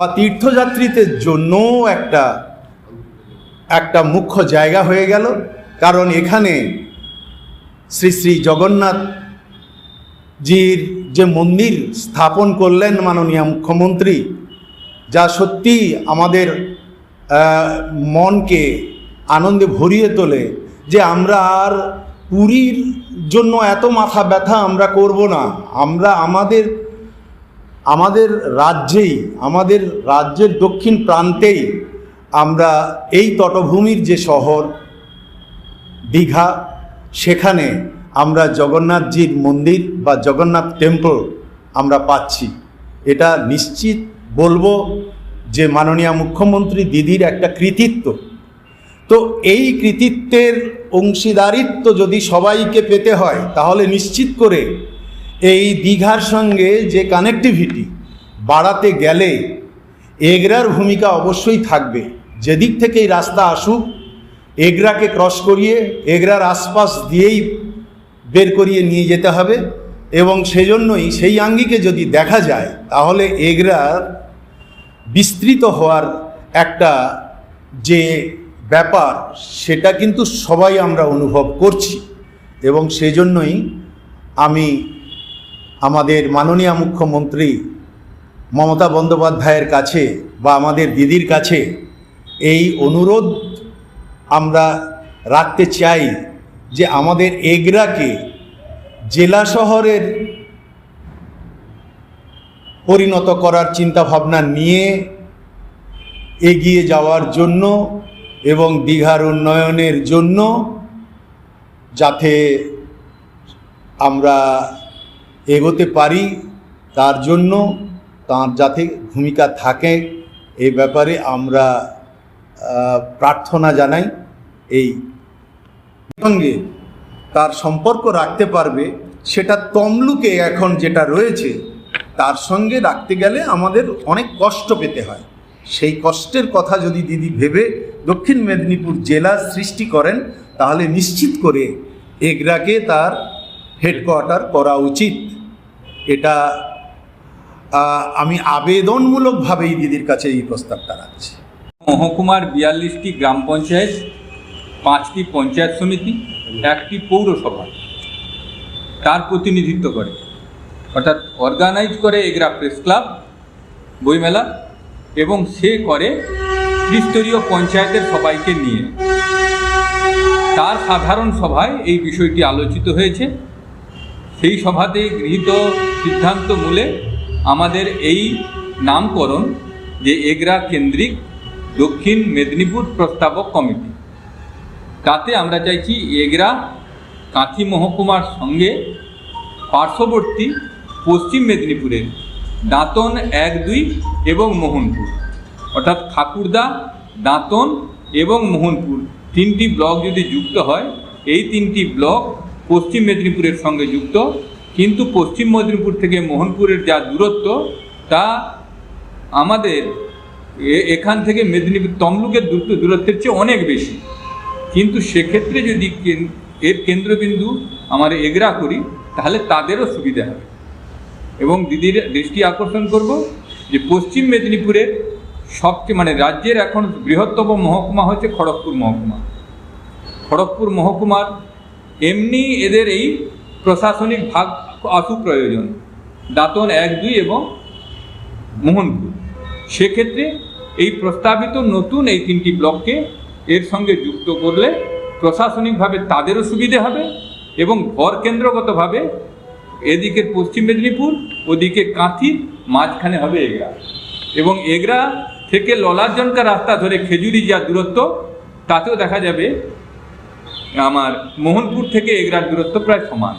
বা তীর্থযাত্রীদের জন্য একটা একটা মুখ্য জায়গা হয়ে গেল। কারণ এখানে শ্রী শ্রী জগন্নাথ জির যে মন্দির স্থাপন করলেন মাননীয় মুখ্যমন্ত্রী, যা সত্যি আমাদের মনকে আনন্দে ভরিয়ে তোলে যে আমরা আর পুরীর জন্য এত মাথা ব্যথা আমরা করব না। আমরা আমাদের আমাদের রাজ্যেই, আমাদের রাজ্যের দক্ষিণ প্রান্তেই আমরা এই তটভূমির যে শহর, দীঘা, সেখানে আমরা জগন্নাথজির মন্দির বা জগন্নাথ টেম্পল আমরা পাচ্ছি। এটা নিশ্চিত বলব যে মাননীয় মুখ্যমন্ত্রী দিদির একটা কৃতিত্ব। তো এই কৃতিত্বের অংশীদারিত্ব যদি সবাইকে পেতে হয়, তাহলে নিশ্চিত করে এই দীঘার সঙ্গে যে কানেক্টিভিটি বাড়াতে গেলে এগরার ভূমিকা অবশ্যই থাকবে। যেদিক থেকেই রাস্তা আসুক, এগরাকে ক্রস করিয়ে, এগরার আশপাশ দিয়েই বের করিয়ে নিয়ে যেতে হবে এবং সেজন্যই সেই আঙ্গিকে যদি দেখা যায়, তাহলে এগরার বিস্তৃত হওয়ার একটা যে ব্যাপার, সেটা কিন্তু সবাই আমরা অনুভব করছি এবং সেজন্যই আমি আমাদের মাননীয় মুখ্যমন্ত্রী মমতা বন্দ্যোপাধ্যায়ের কাছে বা আমাদের দিদির কাছে এই অনুরোধ আমরা রাখতে চাই যে আমাদের এগরাকে জেলা শহরের পরিণত করার চিন্তাভাবনা নিয়ে এগিয়ে যাওয়ার জন্য এবং দীঘার উন্নয়নের জন্য যাতে আমরা এগোতে পারি, তার জন্য তার যাতে ভূমিকা থাকে, এ ব্যাপারে আমরা প্রার্থনা জানাই এই সঙ্গে। তার সম্পর্ক রাখতে পারবে, সেটা তমলুকে এখন যেটা রয়েছে, তার সঙ্গে রাখতে গেলে আমাদের অনেক কষ্ট পেতে হয়। সেই কষ্টের কথা যদি দিদি ভেবে দক্ষিণ মেদিনীপুর জেলা সৃষ্টি করেন, তাহলে নিশ্চিত করে এগরাকে তার হেডকোয়ার্টার করা উচিত। এটা আমি আবেদনমূলকভাবেই দিদির কাছে এই প্রস্তাবটা রাখছি। মহকুমার বিয়াল্লিশটি গ্রাম পঞ্চায়েত, পাঁচটি পঞ্চায়েত সমিতি, একটি পৌরসভা। তার প্রতিনিধিত্ব করে। অর্থাৎ অর্গানাইজ করে এগরা প্রেস ক্লাব বইমেলা, এবং সে করে ত্রিস্তরীয় পঞ্চায়েতের সবাইকে নিয়ে। তার সাধারণ সভায় এই বিষয়টি আলোচিত হয়েছে। সেই সভাতে গৃহীত সিদ্ধান্ত মূলে আমাদের এই নামকরণ যে এগরা কেন্দ্রিক দক্ষিণ মেদিনীপুর প্রস্তাবক কমিটি। তাতে আমরা চাইছি এগরা কাঁথি মহকুমার সঙ্গে পার্শ্ববর্তী পশ্চিম মেদিনীপুরের দাঁতন এক দুই এবং মোহনপুর, অর্থাৎ ঠাকুরদা, দাঁতন এবং মোহনপুর তিনটি ব্লক যদি যুক্ত হয়, এই তিনটি ব্লক পশ্চিম মেদিনীপুরের সঙ্গে যুক্ত কিন্তু পশ্চিম মেদিনীপুর থেকে মোহনপুরের যা দূরত্ব, তা আমাদের এখান থেকে মেদিনীপুর তমলুকের দূরত্ব দূরত্বের চেয়ে অনেক বেশি। কিন্তু সেক্ষেত্রে যদি এর কেন্দ্রবিন্দু আমরা এগরা করি, তাহলে তাদেরও সুবিধা হবে। এবং দিদির দৃষ্টি আকর্ষণ করব যে পশ্চিম মেদিনীপুরের সবচেয়ে মানে রাজ্যের এখন বৃহত্তম মহকুমা হচ্ছে খড়গপুর মহকুমা। খড়গপুর মহকুমার এমনি এদের এই প্রশাসনিক ভাগ আসু প্রয়োজন। দাঁতন এক, দুই এবং মোহনপুর। সেক্ষেত্রে এই প্রস্তাবিত নতুন এই তিনটি ব্লককে এর সঙ্গে যুক্ত করলে প্রশাসনিকভাবে তাদেরও সুবিধে হবে এবং ঘর কেন্দ্রগতভাবে এদিকে পশ্চিম মেদিনীপুর, ওদিকে কাঁথি মাঝখানে হবে এগরা। এবং এগরা থেকে ললারজনকা রাস্তা ধরে খেজুরি যা দূরত্ব, তাতেও দেখা যাবে আমার মোহনপুর থেকে এগরার দূরত্ব প্রায় সমান।